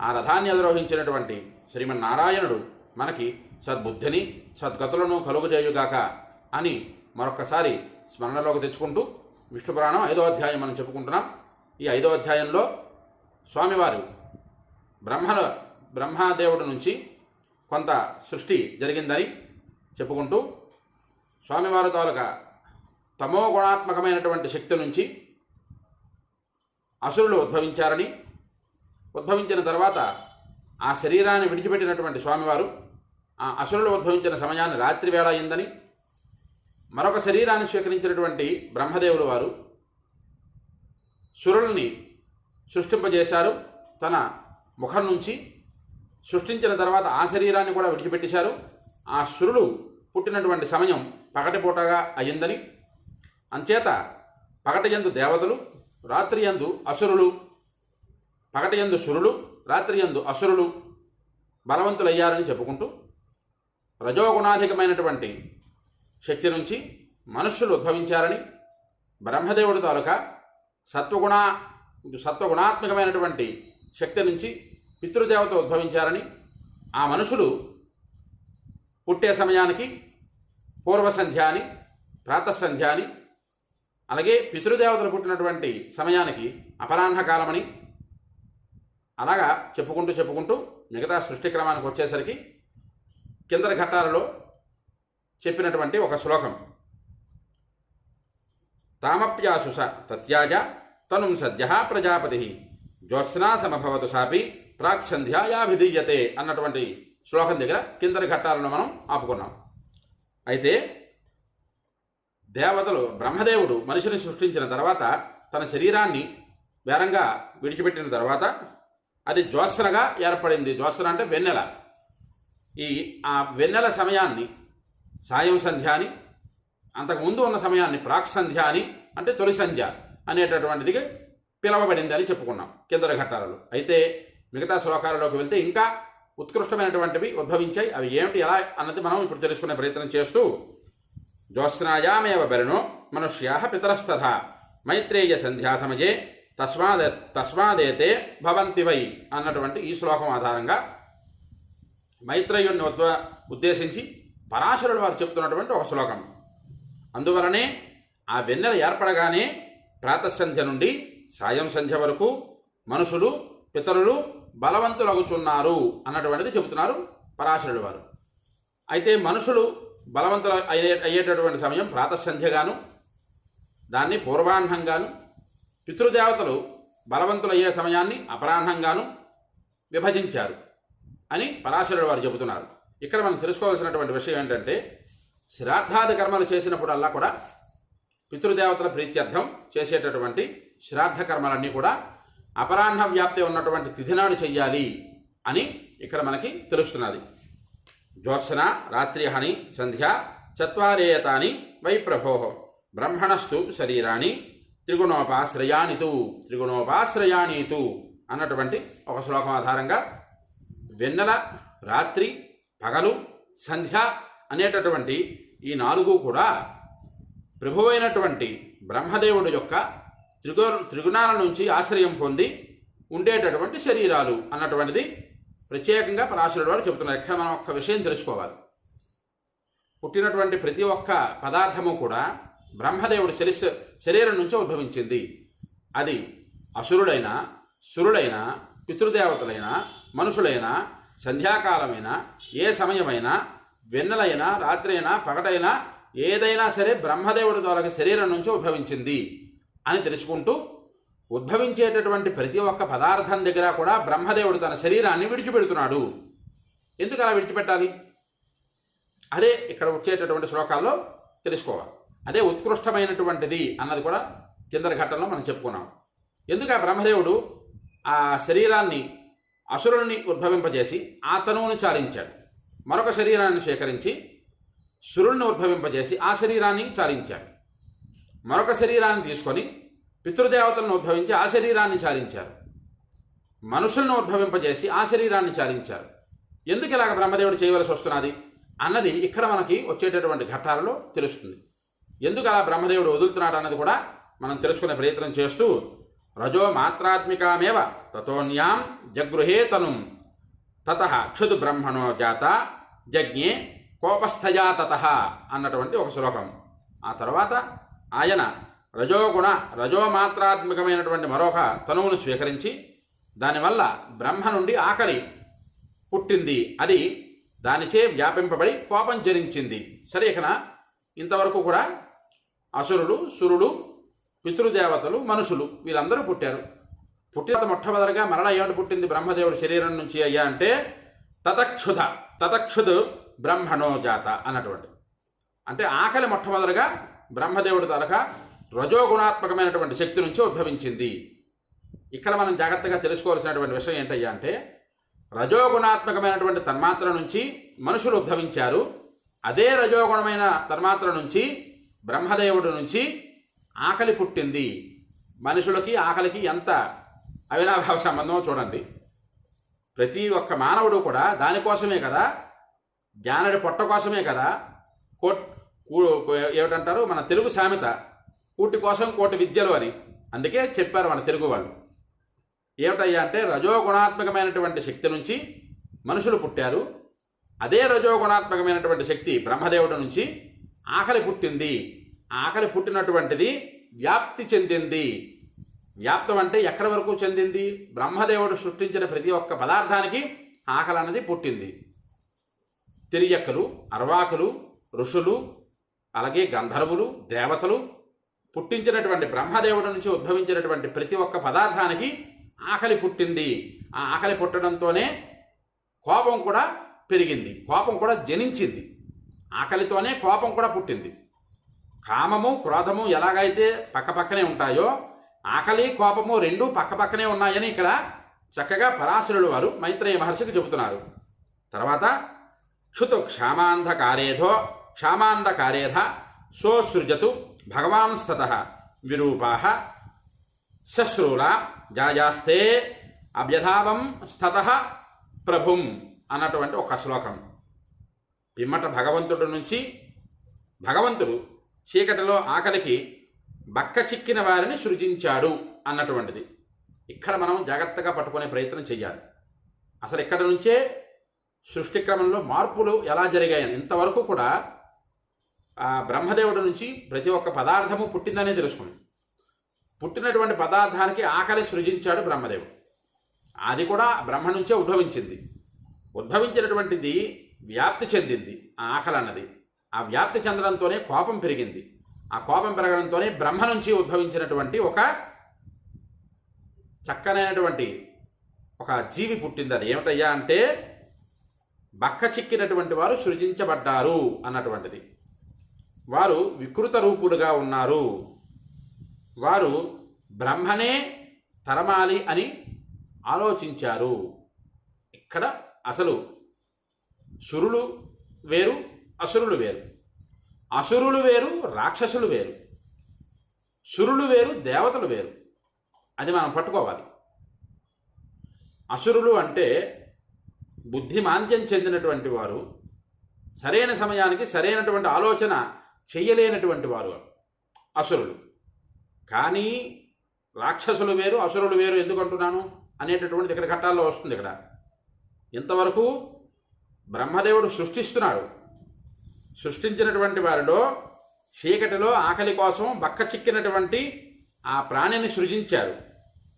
ఆ రథాన్ని అధిరోహించినటువంటి శ్రీమన్నారాయణుడు మనకి సద్బుద్ధిని సద్గతులను కలుగుజేయుగాక అని మరొక్కసారి స్మరణలోకి తెచ్చుకుంటూ విష్ణు పురాణం ఐదో అధ్యాయం మనం చెప్పుకుంటున్నాం. ఈ ఐదో అధ్యాయంలో స్వామివారు బ్రహ్మ బ్రహ్మదేవుడి నుంచి కొంత సృష్టి జరిగిందని చెప్పుకుంటూ స్వామివారి తాలూకా తమో గుణాత్మకమైనటువంటి శక్తి నుంచి అసురులు ఉద్భవించారని ఉద్భవించిన తర్వాత ఆ శరీరాన్ని విడిచిపెట్టినటువంటి స్వామివారు ఆ అసురులు ఉద్భవించిన సమయాన్ని రాత్రి వేళ అయిందని మరొక శరీరాన్ని స్వీకరించినటువంటి బ్రహ్మదేవులు వారు సురుల్ని సృష్టింపజేశారు. తన ముఖం నుంచి సృష్టించిన తర్వాత ఆ శరీరాన్ని కూడా విడిచిపెట్టేశారు. ఆ సురులు పుట్టినటువంటి సమయం పగటిపూటగా అయ్యిందని అంచేత పగటియందు దేవతలు రాత్రి యందు అసురులు పగటయందు సురులు రాత్రి యందు అసురులు బలవంతులయ్యారని చెప్పుకుంటూ రజోగుణాధికమైనటువంటి శక్తి నుంచి మనుష్యులు ఉద్భవించారని బ్రహ్మదేవుడి తాలూకా సత్వగుణ సత్వగుణాత్మకమైనటువంటి శక్తి నుంచి పితృదేవత ఉద్భవించారని ఆ మనుషులు పుట్టే సమయానికి పూర్వసంధ్య అని ప్రాతసంధ్య అని అలాగే పితృదేవతలు పుట్టినటువంటి సమయానికి అపరాహ్న కాలమని అలాగా చెప్పుకుంటూ చెప్పుకుంటూ మిగతా సృష్టి క్రమానికి వచ్చేసరికి కిందటి ఘట్టాలలో చెప్పినటువంటి ఒక శ్లోకం. తామప్యాసు తత్యాజ తనుం సద్య ప్రజాపతి. జ్యోత్స్నా సమభవతు సాపి ప్రాక్సంధ్యాయాభిధీయతే అన్నటువంటి శ్లోకం దగ్గర కిందటి ఘట్టాలను మనం ఆపుకున్నాం. అయితే దేవతలు బ్రహ్మదేవుడు మనిషిని సృష్టించిన తర్వాత తన శరీరాన్ని వేరంగా విడిచిపెట్టిన తర్వాత అది జ్యోత్సనగా ఏర్పడింది. జ్యోత్సన అంటే వెన్నెల. ఈ ఆ వెన్నెల సమయాన్ని సాయం సంధ్య అని అంతకుముందు ఉన్న సమయాన్ని ప్రాక్ సంధ్య అని అంటే తొలి సంధ్య అనేటటువంటిది పిలవబడింది అని చెప్పుకున్నాం కిందర ఘట్టాలలో అయితే మిగతా శ్లోకాలలోకి వెళ్తే ఇంకా ఉత్కృష్టమైనటువంటివి ఉద్భవించాయి. అవి ఏమిటి ఎలా అన్నది మనం ఇప్పుడు తెలుసుకునే ప్రయత్నం చేస్తూ జ్యోత్స్నాయామేవ బరిణో మనుష్యా పితరస్తథ మైత్రేయ సంధ్యా సమయే తస్మాదే తస్మాదేతే భవంతి వై అన్నటువంటి ఈ శ్లోకం ఆధారంగా మైత్రేయుణ్ణి ఉద్వ ఉద్దేశించి పరాశరుడు వారు చెప్తున్నటువంటి ఒక శ్లోకం. అందువలనే ఆ వెన్నెల ఏర్పడగానే ప్రాతసంధ్య నుండి సాయం సంధ్య వరకు మనుషులు పితరులు బలవంతులగుచున్నారు అన్నటువంటిది చెబుతున్నారు పరాశరుడు వారు. అయితే మనుషులు బలవంతులు అయ్యే అయ్యేటటువంటి సమయం ప్రాతసంధ్యగాను దాన్ని పూర్వాహ్నంగాను పితృదేవతలు బలవంతులయ్యే సమయాన్ని అపరాహ్నంగాను విభజించారు అని పరాశరుడు వారు చెబుతున్నారు. ఇక్కడ మనం తెలుసుకోవాల్సినటువంటి విషయం ఏంటంటే శ్రాద్ధాది కర్మలు చేసినప్పుడల్లా కూడా పితృదేవతల ప్రీత్యర్థం చేసేటటువంటి శ్రాద్ధ కర్మలన్నీ కూడా అపరాహ్న వ్యాప్తి ఉన్నటువంటి తిథినాడు చెయ్యాలి అని ఇక్కడ మనకి తెలుస్తున్నది. జ్యోత్సన రాత్రిహని సంధ్య చత్వారేయతాని వై ప్రభో బ్రహ్మణస్తు శరీరాన్ని త్రిగుణోపాశ్రయానితు త్రిగుణోపాశ్రయానీతు అన్నటువంటి ఒక శ్లోకం ఆధారంగా వెన్నెల రాత్రి పగలు సంధ్య అనేటటువంటి ఈ నాలుగు కూడా ప్రభువైనటువంటి బ్రహ్మదేవుడు యొక్క త్రిగు త్రిగుణాల నుంచి ఆశ్రయం పొంది ఉండేటటువంటి శరీరాలు అన్నటువంటిది ప్రత్యేకంగా పరాశరుడు వారు చెబుతున్నారు. ఇక్కడ మనం ఒక్క విషయం తెలుసుకోవాలి. పుట్టినటువంటి ప్రతి ఒక్క పదార్థము కూడా బ్రహ్మదేవుడి శరీర శరీరం నుంచి ఉద్భవించింది. అది అసురుడైన సురుడైన పితృదేవతలైన మనుషులైన సంధ్యాకాలమైన ఏ సమయమైనా వెన్నెలైనా రాత్రైనా పగటైనా ఏదైనా సరే బ్రహ్మదేవుడి ద్వారా శరీరం నుంచి ఉద్భవించింది అని తెలుసుకుంటూ ఉద్భవించేటటువంటి ప్రతి ఒక్క పదార్థం దగ్గర కూడా బ్రహ్మదేవుడు తన శరీరాన్ని విడిచిపెడుతున్నాడు. ఎందుకు అలా విడిచిపెట్టాలి? అదే ఇక్కడ వచ్చేటటువంటి శ్లోకాల్లో తెలుసుకోవాలి. అదే ఉత్కృష్టమైనటువంటిది అన్నది కూడా కిందరి ఘట్టంలో మనం చెప్పుకున్నాం. ఎందుకు ఆ బ్రహ్మదేవుడు ఆ శరీరాన్ని అసురుల్ని ఉద్భవింపజేసి ఆ తనువును చాలించాడు. మరొక శరీరాన్ని స్వీకరించి సురుణ్ణి ఉద్భవింపజేసి ఆ శరీరాన్ని చాలించాడు. మరొక శరీరాన్ని తీసుకొని పితృదేవతలను ఉద్భవించి ఆ శరీరాన్ని చాలించారు. మనుషులను ఉద్భవింపజేసి ఆ శరీరాన్ని చాలించారు. ఎందుకు ఇలాగ బ్రహ్మదేవుడు చేయవలసి వస్తున్నది? అన్నది ఇక్కడ మనకి వచ్చేటటువంటి ఘట్టాలలో తెలుస్తుంది. ఎందుకు అలా బ్రహ్మదేవుడు వదులుతున్నాడు అన్నది కూడా మనం తెలుసుకునే ప్రయత్నం చేస్తూ రజో మాత్రాత్మికామేవ తతోన్యాం జగృహే తను తత క్షుదు బ్రహ్మణో జాత జజ్ఞే కోపస్థయా తత అన్నటువంటి ఒక శ్లోకం. ఆ తర్వాత ఆయన రజోగుణ రజోమాత్రాత్మకమైనటువంటి మరొక తనువును స్వీకరించి దానివల్ల బ్రహ్మ నుండి ఆకలి పుట్టింది. అది దానిచే వ్యాపింపబడి కోపం జరించింది సరే ఇక్కడ ఇంతవరకు కూడా అసురుడు సురుడు పితృదేవతలు మనుషులు వీళ్ళందరూ పుట్టారు. పుట్టిన మొట్టమొదటిగా మరణ ఏమిటి పుట్టింది? బ్రహ్మదేవుడి శరీరం నుంచి అయ్యా అంటే తతక్షుధ తతక్షుధు బ్రహ్మణోజాత అన్నటువంటి. అంటే ఆకలి మొట్టమొదటిగా బ్రహ్మదేవుడి తలక రజోగుణాత్మకమైనటువంటి శక్తి నుంచి ఉద్భవించింది. ఇక్కడ మనం జాగ్రత్తగా తెలుసుకోవాల్సినటువంటి విషయం ఏంటయ్యా అంటే రజోగుణాత్మకమైనటువంటి తన్మాత్ర నుంచి మనుషులు ఉద్భవించారు. అదే రజోగుణమైన తన్మాత్ర నుంచి బ్రహ్మదేవుడి నుంచి ఆకలి పుట్టింది. మనుషులకి ఆకలికి ఎంత అవినాభావ సంబంధమో చూడండి. ప్రతి ఒక్క మానవుడు కూడా దానికోసమే కదా? జానడి పొట్ట కోసమే కదా? కోట్ ఏమిటంటారు? మన తెలుగు సామెత కూటి కోసం కోటి విద్యలు అని. అందుకే చెప్పారు మన తెలుగు వాళ్ళు. ఏమిటయ్యా అంటే రజోగుణాత్మకమైనటువంటి శక్తి నుంచి మనుషులు పుట్టారు. అదే రజోగుణాత్మకమైనటువంటి శక్తి బ్రహ్మదేవుడి నుంచి ఆకలి పుట్టింది. ఆకలి పుట్టినటువంటిది వ్యాప్తి చెందింది. వ్యాప్తం అంటే ఎక్కడి వరకు చెందింది? బ్రహ్మదేవుడు సృష్టించిన ప్రతి ఒక్క పదార్థానికి ఆకలి అన్నది పుట్టింది. తిరియక్కలు అర్వాకులు ఋషులు అలాగే గంధర్వులు దేవతలు పుట్టించినటువంటి బ్రహ్మదేవుడి నుంచి ఉద్భవించినటువంటి ప్రతి ఒక్క పదార్థానికి ఆకలి పుట్టింది. ఆ ఆకలి పుట్టడంతోనే కోపం కూడా పెరిగింది. కోపం కూడా జనించింది. ఆకలితోనే కోపం కూడా పుట్టింది. కామము క్రోధము ఎలాగైతే పక్కపక్కనే ఉంటాయో ఆకలి కోపము రెండూ పక్కపక్కనే ఉన్నాయని ఇక్కడ చక్కగా పరాశరుడు వారు మైత్రేయ మహర్షికి చెబుతున్నారు. తర్వాత క్షుతు క్షామాంధకారేధో క్షామాంధకారేధ సోసృజతు భగవాన్ స్తత విరూపా శశ్రూల జాయాస్తే అభ్యధావం స్థత ప్రభుం అన్నటువంటి ఒక శ్లోకం. పిమ్మట భగవంతుడి నుంచి భగవంతుడు చీకటిలో ఆకలికి బక్క చిక్కిన వారిని సృజించాడు అన్నటువంటిది. ఇక్కడ మనం జాగ్రత్తగా పట్టుకునే ప్రయత్నం చేయాలి అసలు ఇక్కడ నుంచే సృష్టి క్రమంలో మార్పులు ఎలా జరిగాయని. ఇంతవరకు కూడా ఆ బ్రహ్మదేవుడి నుంచి ప్రతి ఒక్క పదార్థము పుట్టిందనే తెలుసుకుంది పుట్టినటువంటి పదార్థానికి ఆకలి సృజించాడు బ్రహ్మదేవుడు. అది కూడా బ్రహ్మ నుంచే ఉద్భవించింది. ఉద్భవించినటువంటిది వ్యాప్తి చెందింది ఆ ఆకలి అన్నది ఆ వ్యాప్తి చెందడంతోనే కోపం పెరిగింది. ఆ కోపం పెరగడంతోనే బ్రహ్మ నుంచి ఉద్భవించినటువంటి ఒక చక్కనైనటువంటి ఒక జీవి పుట్టింది అది ఏమిటయ్యా అంటే బక్క చిక్కినటువంటి వారు సృజించబడ్డారు అన్నటువంటిది. వారు వికృత రూపులుగా ఉన్నారు. వారు బ్రహ్మనే తరమాలి అని ఆలోచించారు. ఇక్కడ అసలు సురులు వేరు అసురులు వేరు. అసురులు వేరు రాక్షసులు వేరు. సురులు వేరు దేవతలు వేరు. అది మనం పట్టుకోవాలి. అసురులు అంటే బుద్ధిమాంద్యం చెందినటువంటి వారు సరైన సమయానికి సరైనటువంటి ఆలోచన చెయ్యలేనటువంటి వారు అసురులు. కానీ రాక్షసులు వేరు అసురులు వేరు ఎందుకు అంటున్నాను అనేటటువంటిది ఇక్కడ ఘట్టాల్లో వస్తుంది ఇక్కడ. ఇంతవరకు బ్రహ్మదేవుడు సృష్టిస్తున్నాడు. సృష్టించినటువంటి వారిలో చీకటిలో ఆకలి కోసం బక్క చిక్కినటువంటి ఆ ప్రాణిని సృజించారు.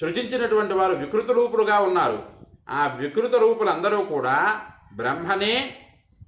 సృజించినటువంటి వారు వికృత రూపులుగా ఉన్నారు. ఆ వికృత రూపులందరూ కూడా బ్రహ్మనే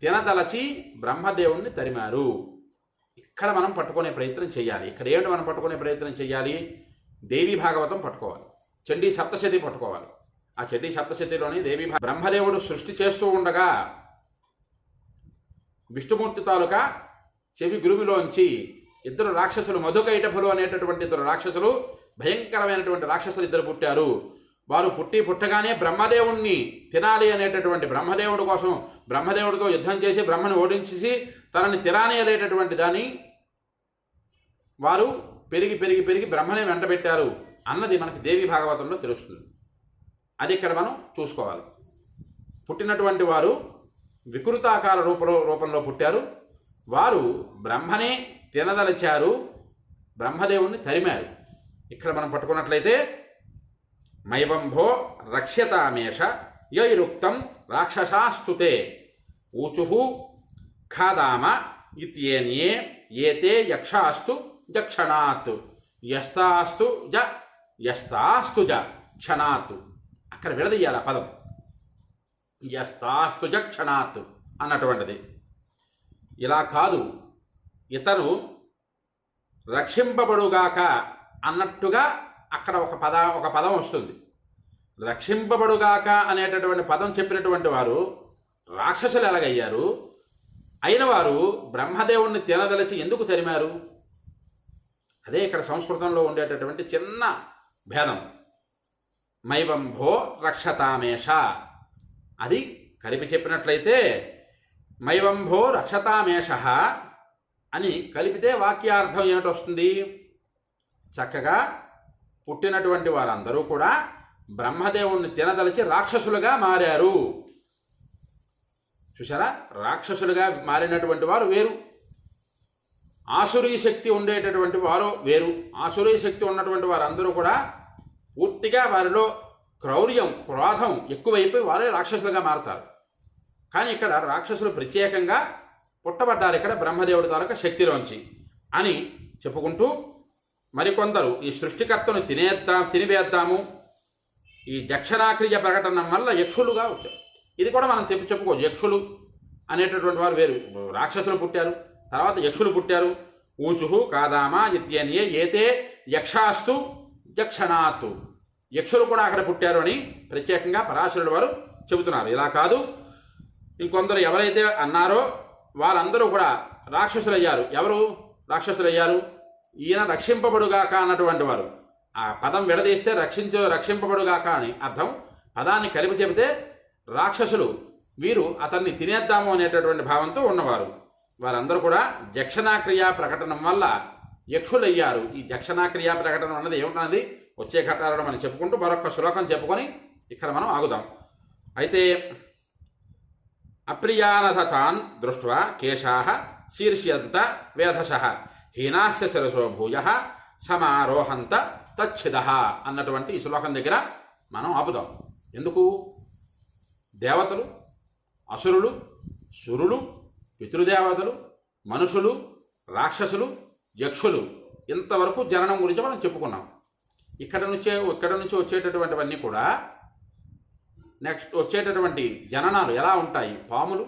తినదలచి బ్రహ్మదేవుణ్ణి తరిమారు. ఇక్కడ మనం పట్టుకునే ప్రయత్నం చేయాలి. ఇక్కడ ఏమిటి మనం పట్టుకునే ప్రయత్నం చేయాలి? దేవి భాగవతం పట్టుకోవాలి. చండీ సప్తశతి పట్టుకోవాలి. ఆ చండీ సప్తశతిలోని దేవి బ్రహ్మదేవుడు సృష్టి చేస్తూ ఉండగా విష్ణుమూర్తి తాలూకా చెవి గురువిలోంచి ఇద్దరు రాక్షసులు మధుకైటభులు అనేటటువంటి ఇద్దరు రాక్షసులు భయంకరమైనటువంటి రాక్షసులు ఇద్దరు పుట్టారు. వారు పుట్టి పుట్టగానే బ్రహ్మదేవుణ్ణి తినాలి అనేటటువంటి బ్రహ్మదేవుడి కోసం బ్రహ్మదేవుడితో యుద్ధం చేసి బ్రహ్మని ఓడించేసి తనని తినాలి అనేటటువంటి దాన్ని వారు పెరిగి పెరిగి పెరిగి బ్రహ్మనే వెంటబెట్టారు అన్నది మనకి దేవి భాగవతంలో తెలుస్తుంది. అది ఇక్కడ మనం చూసుకోవాలి. పుట్టినటువంటి వారు వికృతాకార రూపంలో రూపంలో పుట్టారు. వారు బ్రహ్మనే తినదలిచారు. బ్రహ్మదేవుణ్ణి తరిమారు. ఇక్కడ మనం పట్టుకున్నట్లయితే మైవంభో రక్ష్యతామేష యైరుక్తం రాక్షసాస్తుతే ఊచు ఖాదామ ఇత్యేన్యే ఏతే యక్షాస్తు జక్షణాత్. యస్తాస్తు జ యస్తాస్తు జ క్షణాత్. అక్కడ విడదీయాలి ఆ పదం. యస్తాస్తు క్షణాత్ అన్నటువంటిది. ఇలా కాదు ఇతను రక్షింపబడుగాక అన్నట్టుగా అక్కడ ఒక పద ఒక పదం వస్తుంది. రక్షింపబడుగాక అనేటటువంటి పదం చెప్పినటువంటి వారు రాక్షసులు ఎలాగయ్యారు? అయిన వారు బ్రహ్మదేవుణ్ణి తినదలిచి ఎందుకు తరిమారు? అదే ఇక్కడ సంస్కృతంలో ఉండేటటువంటి చిన్న భేదం. మైవంభో రక్షతామేష. అది కలిపి చెప్పినట్లయితే మైవంభో రక్షతామేష అని కలిపితే వాక్యార్థం ఏమిటొస్తుంది చక్కగా పుట్టినటువంటి వారందరూ కూడా బ్రహ్మదేవుణ్ణి తినదలిచి రాక్షసులుగా మారారు. చూసారా రాక్షసులుగా మారినటువంటి వారు వేరు. ఆసురీ శక్తి ఉండేటటువంటి వారు వేరు. ఆసురీ శక్తి ఉన్నటువంటి వారందరూ కూడా పూర్తిగా వారిలో క్రౌర్యం క్రోధం ఎక్కువైపోయి వారే రాక్షసులుగా మారతారు. కానీ ఇక్కడ రాక్షసులు ప్రత్యేకంగా పుట్టబడ్డారు ఇక్కడ బ్రహ్మదేవుడి తాలూకా శక్తిలోంచి అని చెప్పుకుంటూ మరికొందరు ఈ సృష్టికర్తను తినేద్దాం తినివేద్దాము. ఈ జక్షణాక్రియ ప్రకటన వల్ల యక్షులుగా వచ్చారు. ఇది కూడా మనం చెప్పి చెప్పుకోవచ్చు యక్షులు అనేటటువంటి వారు వేరు. రాక్షసులు పుట్టారు తర్వాత యక్షులు పుట్టారు. ఊచుహు కాదామా ఇత్యనియే ఏతే యక్షాస్తు జక్షణాత్తు యక్షులు కూడా అక్కడ పుట్టారు అని ప్రత్యేకంగా పరాశరుడు వారు చెబుతున్నారు. ఇలా కాదు. ఇంకొందరు ఎవరైతే అన్నారో వారందరూ కూడా రాక్షసులయ్యారు. ఎవరు? రాక్షసులయ్యారు. ఈయన రక్షింపబడుగాక అన్నటువంటి వారు. ఆ పదం విడదీస్తే రక్షించు రక్షింపబడుగాక అని అర్థం. పదాన్ని కలిపి చెబితే రాక్షసులు వీరు అతన్ని తినేద్దాము అనేటటువంటి భావంతో ఉన్నవారు. వారందరూ కూడా జక్షణాక్రియ ప్రకటన వల్ల యక్షులయ్యారు. ఈ జక్షణాక్రియ ప్రకటన అన్నది ఏమిటన్నది? వచ్చే ఘటనలో మనం చెప్పుకుంటూ మరొక శ్లోకం చెప్పుకొని ఇక్కడ మనం ఆగుదాం. అయితే అప్రియానథతాన్ దృష్ట్వా కేశా శీర్ష్యంత వేధశ హీనాస్య శిరసో భూయ సమారోహంత తచ్చిద అన్నటువంటి ఈ శ్లోకం దగ్గర మనం ఆపుదాం. ఎందుకు? దేవతలు అసురులు సురులు పితృదేవతలు మనుషులు రాక్షసులు యక్షులు ఇంతవరకు జననం గురించి మనం చెప్పుకున్నాం. ఇక్కడ నుంచే ఇక్కడ నుంచి వచ్చేటటువంటివన్నీ కూడా నెక్స్ట్ వచ్చేటటువంటి జననాలు ఎలా ఉంటాయి? పాములు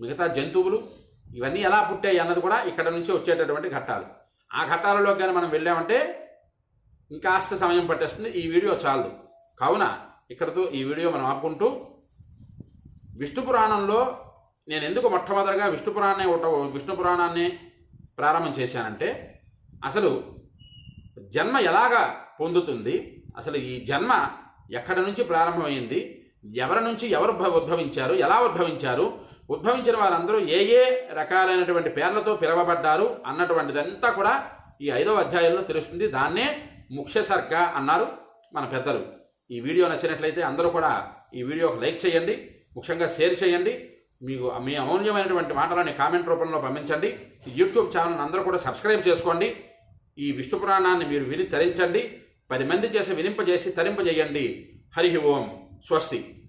మిగతా జంతువులు ఇవన్నీ ఎలా పుట్టాయి అన్నది కూడా ఇక్కడ నుంచి వచ్చేటటువంటి ఘట్టాలు. ఆ ఘట్టాలలో కానీ మనం వెళ్ళామంటే ఇంకాస్త సమయం పట్టేస్తుంది. ఈ వీడియో చాలదు కావున ఇక్కడతో ఈ వీడియో మనం ఆపుకుంటూ విష్ణు పురాణంలో నేను ఎందుకు మొట్టమొదటిగా విష్ణు పురాణాన్ని విష్ణు పురాణాన్ని ప్రారంభం చేశానంటే అసలు జన్మ ఎలాగా పొందుతుంది? అసలు ఈ జన్మ ఎక్కడ నుంచి ప్రారంభమైంది? ఎవరి నుంచి ఎవరు ఉద్భవించారు? ఎలా ఉద్భవించారు? ఉద్భవించిన వారందరూ ఏ ఏ రకాలైనటువంటి పేర్లతో పిలవబడ్డారు అన్నటువంటిదంతా కూడా ఈ ఐదవ అధ్యాయంలో తెలుస్తుంది. దాన్నే ముఖ్య సర్గ అన్నారు మన పెద్దలు. ఈ వీడియో నచ్చినట్లయితే అందరూ కూడా ఈ వీడియోకి లైక్ చేయండి ముఖ్యంగా షేర్ చేయండి. మీకు మీ అమూల్యమైనటువంటి మాటలని కామెంట్ రూపంలో పంపించండి. ఈ యూట్యూబ్ ఛానల్ అందరూ కూడా సబ్స్క్రైబ్ చేసుకోండి. ఈ విష్ణు పురాణాన్ని మీరు విని తరించండి. పది మంది చేసి వినింపజేసి తరింపజేయండి. హరి ఓం. స్వస్తి.